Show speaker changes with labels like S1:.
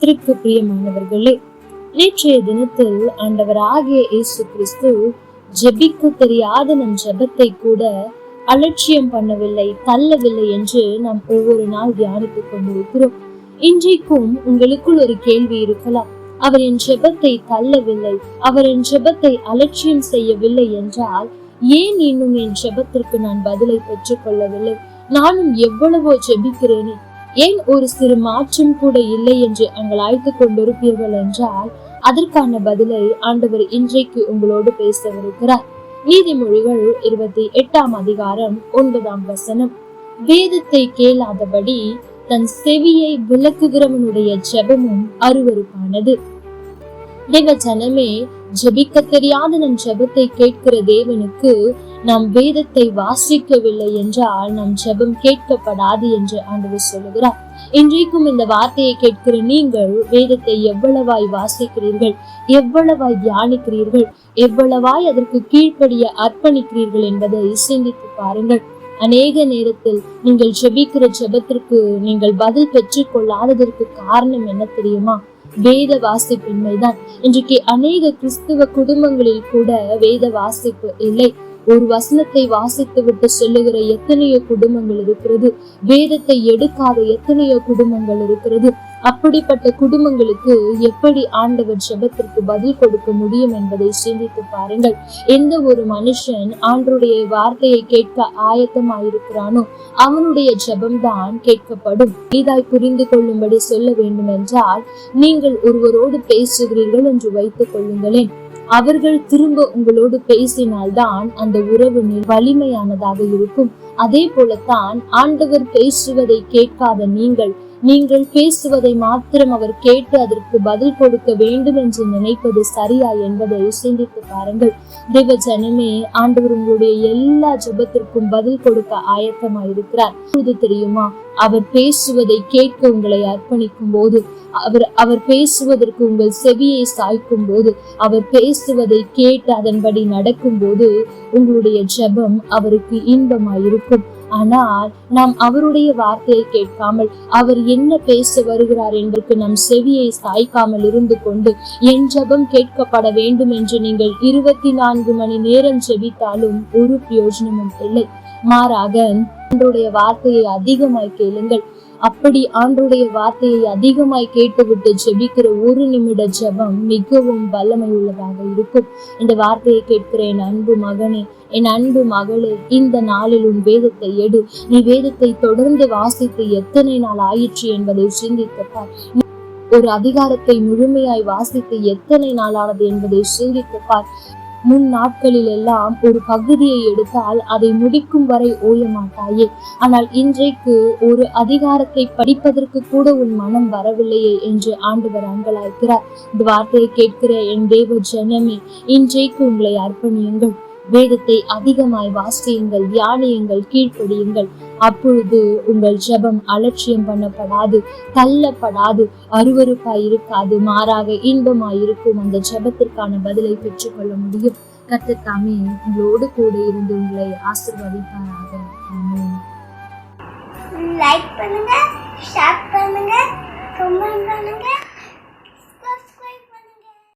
S1: கத்திற்கு பிரியமானவர்களே நேற்றைய தினத்தில் ஆண்டவர் ஆகிய இயேசு கிறிஸ்து ஜெபிக்க தெரியாத நம் ஜெபத்தை கூட அலட்சியம் பண்ணவில்லை தள்ளவில்லை என்று நாம் ஒவ்வொரு நாள் தியானித்துக் கொண்டிருக்கிறோம். இன்றைக்கும் உங்களுக்குள் ஒரு கேள்வி இருக்கலாம். அவர் என் ஜெபத்தை தள்ளவில்லை அவர் என் ஜெபத்தை அலட்சியம் செய்யவில்லை என்றால் ஏன் இன்னும் என் ஜெபத்திற்கு நான் பதிலை பெற்றுக் கொள்ளவில்லை? நானும் எவ்வளவோ ஜெபிக்கிறேனே ஏன் ஒரு சிறு மாற்றம் கூட இல்லை என்று அங்கலாய்த்துக் கொண்டிருப்பீர்கள் என்றால் அதற்கான பதிலை ஆண்டவர் இன்றைக்கு உங்களோடு பேசவிருக்கிறார். நீதிமொழிகள் இருபத்தி எட்டாம் அதிகாரம் ஒன்பதாம் வசனம். வேதத்தை கேளாதபடி தன் செவியை விளக்குகிறவனுடைய ஜெபமும் அருவருப்பானது. தேவ ஜனமே ஜெபிக்க தெரியாத நம் ஜெபத்தை கேட்கிற தேவனுக்கு நாம் வேதத்தை வாசிக்கவில்லை என்றால் நம் ஜெபம் கேட்கப்படாது என்று ஆண்டவர் சொல்லுகிறார். இன்றைக்கும் இந்த வார்த்தையை கேட்கிற நீங்கள் வேதத்தை எவ்வளவாய் வாசிக்கிறீர்கள் எவ்வளவாய் தியானிக்கிறீர்கள் எவ்வளவாய் அதற்கு கீழ்ப்படிய அர்ப்பணிக்கிறீர்கள் என்பதை சிந்தித்து பாருங்கள். அநேக நேரத்தில் நீங்கள் ஜெபிக்கிற ஜெபத்திற்கு நீங்கள் பதில் பெற்றுக் கொள்ளாததற்கு காரணம் என்ன தெரியுமா? வேத வாசிப்பின்மைதான். இன்றைக்கு அநேக கிறிஸ்துவ குடும்பங்களில் கூட வேத வாசிப்பு இல்லை. ஒரு வசனத்தை வாசித்து விட்டு சொல்லுகிற எத்தனையோ குடும்பங்கள் இருக்கிறது. வேதத்தை எடுக்காத எத்தனையோ குடும்பங்கள் இருக்கிறது. அப்படிப்பட்ட குடும்பங்களுக்கு எப்படி ஆண்டவர் ஜெபத்திற்கு பதில் கொடுக்க முடியும் என்பதை சிந்தித்து பாருங்கள். எந்த ஒரு மனுஷன் ஆண்டருடைய வார்த்தையை கேட்க ஆயத்தமாயிருக்கிறானோ அவனுடைய ஜபம்தான் கேட்கப்படும். இதாய் புரிந்து கொள்ளும்படி சொல்ல வேண்டும் என்றால் நீங்கள் ஒருவரோடு பேசுகிறீர்கள் என்று வைத்துக் கொள்ளுங்களேன். அவர்கள் திரும்ப உங்களோடு பேசினால்தான் அந்த உறவு வலிமையானதாக இருக்கும். அதே போலத்தான் ஆண்டவர் பேசுவதை கேட்காத நீங்கள் நீங்கள் பேசுவதை மாத்திரம் அவர் கேட்டு அதற்கு பதில் கொடுக்க வேண்டும் என்று நினைப்பது சரியா என்பதை சிந்தித்து பாருங்கள். தேவ ஜனமே ஆண்டவர் உங்களுடைய எல்லா ஜபத்திற்கும் பதில் கொடுக்க ஆயத்தமாயிருக்கிறார். தெரியுமா? அவர் பேசுவதை கேட்க உங்களை அர்ப்பணிக்கும் போது அவர் அவர் பேசுவதற்கு உங்கள் செவியை சாய்க்கும் போது அவர் பேசுவதை கேட்டு அதன்படி நடக்கும் போது உங்களுடைய ஜெபம் அவருக்கு இன்பமாயிருக்கும். ஆனால் நாம் அவருடைய வார்த்தையை கேட்காமல் அவர் என்ன பேச வருகிறார் என்பதற்கு நம் செவியை சாய்க்காமல் இருந்து கொண்டு என் ஜெபம் கேட்கப்பட வேண்டும் என்று நீங்கள் இருபத்தி நான்கு மணி நேரம் ஜெபித்தாலும் ஒரு பிரயோஜனமும் இல்லை. மாறாக ஆண்டுடைய வார்த்தையை அதிகமாய் கேளுங்கள். அப்படி ஆண்டுடைய வார்த்தையை அதிகமாய் கேட்டுவிட்டு ஜெபிக்கிற ஒரு நிமிட ஜெபம் மிகவும் வல்லமை உள்ளதாக இருக்கும். இந்த வார்த்தையை கேட்கிற என் அன்பு மகனே என் அன்பு மகளே இந்த நாளில் உன் வேதத்தை எடு. நீ வேதத்தை தொடர்ந்து வாசித்து எத்தனை நாள் ஆயிற்று என்பதை சிந்தித்துப்பார் ஒரு அதிகாரத்தை முழுமையாய் வாசித்து எத்தனை நாளானது என்பதை சிந்தித்துப்பார் முன் நாட்களில் எல்லாம் ஒரு பகுதியை எடுத்தால் அதை முடிக்கும் வரை ஓய மாட்டாயே ஆனால் இன்றைக்கு ஒரு அதிகாரத்தை படிப்பதற்கு கூட உன் மனம் வரவில்லையே என்று ஆண்டவர் அங்கலாய்க்கிறார் இந்த வார்த்தையை கேட்கிற என் தேவ ஜனமே இன்றைக்கு உங்களை அர்ப்பணியுங்கள். வேதத்தை அதிகமாய் வாசியுங்கள் தியானியுங்கள் கீழ்ப்படியுங்கள். அப்பொழுது உங்கள் ஜெபம் அலட்சியம் பண்ணப்படாது தள்ளப்படாது அருவறுப்பாய் இருக்காது மாறாக இன்பமாய் இருக்கும் அந்த ஜெபத்திற்கான பதிலை பெற்றுக்கொள்ள முடியும். கத்தத்தாமே உங்களோடு கூட இருந்து உங்களை ஆசிர்வதிப்பாராக.